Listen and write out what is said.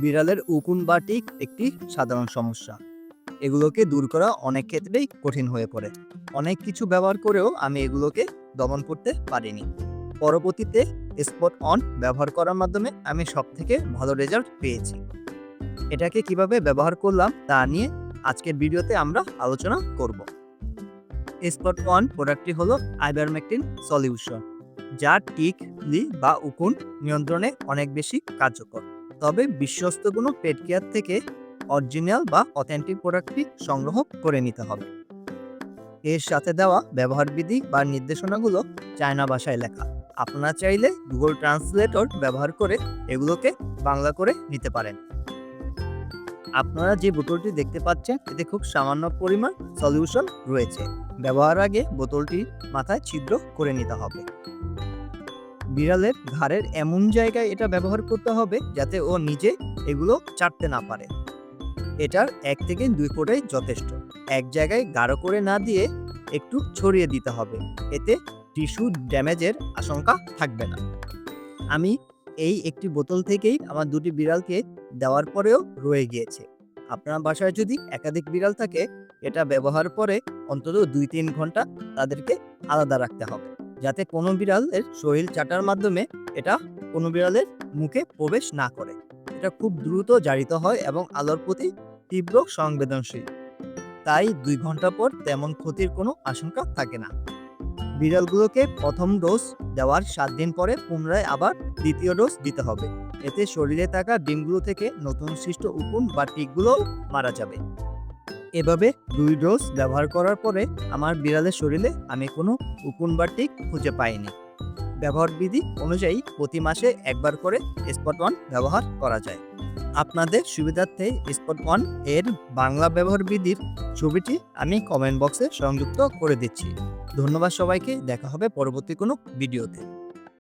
বিড়ালের উকুন বা টিক একটি সাধারণ সমস্যা। এগুলোকে দূর করা অনেক ক্ষেত্রেই কঠিন হয়ে পড়ে। অনেক কিছু ব্যবহার করেও আমি এগুলোকে দমন করতে পারিনি। পরবর্তীতে স্পট অন ব্যবহার করার মাধ্যমে আমি সব থেকে ভালো রেজাল্ট পেয়েছি। এটাকে কীভাবে ব্যবহার করলাম তা নিয়ে আজকের ভিডিওতে আমরা আলোচনা করব। স্পট অন প্রোডাক্টটি হলো আইবারমেকটিন সলিউশন, যা টিক, লি বা উকুন নিয়ন্ত্রণে অনেক বেশি কার্যকর। তবে বিশ্বস্ত কোনো পেট কেয়ার থেকে অরিজিনাল বা অথেন্টিক প্রোডাক্টটি সংগ্রহ করে নিতে হবে। এর সাথে দেওয়া ব্যবহার বিধি বা নির্দেশনাগুলো চায়না ভাষায় লেখা। আপনারা চাইলে গুগল ট্রান্সলেটর ব্যবহার করে এগুলোকে বাংলা করে নিতে পারেন। আপনারা যে বোতলটি দেখতে পাচ্ছেন, এতে খুব সামান্য পরিমাণ সলিউশন রয়েছে। ব্যবহার আগে বোতলটি মাথায় ছিদ্র করে নিতে হবে। বিড়ালের ঘাড়ের এমন জায়গায় এটা ব্যবহার করতে হবে যাতে ও নিজে এগুলো চাটতে না পারে। এটার এক থেকে দুই ফোঁটাই যথেষ্ট। এক জায়গায় গাঢ় করে না দিয়ে একটু ছড়িয়ে দিতে হবে। এতে টিস্যু ড্যামেজের আশঙ্কা থাকবে না। আমি এই একটি বোতল থেকেই আমার দুটি বিড়ালকে দেওয়ার পরেও রয়ে গিয়েছে। আপনার বাসায় যদি একাধিক বিড়াল থাকে, এটা ব্যবহার পরে অন্তত দুই তিন ঘণ্টা তাদেরকে আলাদা রাখতে হবে। যাতে কোনো বিড়ালের শরীর চাটার মাধ্যমে এটা কোনো বিড়ালের মুখে প্রবেশ না করে। এটা খুব দ্রুত জারিত হয় এবং আলোর প্রতি তীব্র সংবেদনশীল। তাই দুই ঘণ্টা পর তেমন ক্ষতির কোনো আশঙ্কা থাকে না। বিড়ালগুলোকে প্রথম ডোজ দেওয়ার সাত দিন পরে পুনরায় আবার দ্বিতীয় ডোজ দিতে হবে। এতে শরীরে থাকা ডিমগুলো থেকে নতুন সৃষ্ট উকুন বা টিকগুলোও মারা যাবে। এভাবে দুই ডোজ ব্যবহার করার পরে আমার বিড়ালের শরীরে আমি কোনো উকুন বা টিক খুঁজে পাইনি। ব্যবহার বিধি অনুযায়ী প্রতি মাসে একবার করে স্পট ওয়ান ব্যবহার করা যায়। আপনাদের সুবিধার্থে স্পট ওয়ানের বাংলা ব্যবহার বিধির ছবিটি আমি কমেন্ট বক্সে সংযুক্ত করে দিচ্ছি। ধন্যবাদ সবাইকে, দেখা হবে পরবর্তী কোনো ভিডিওতে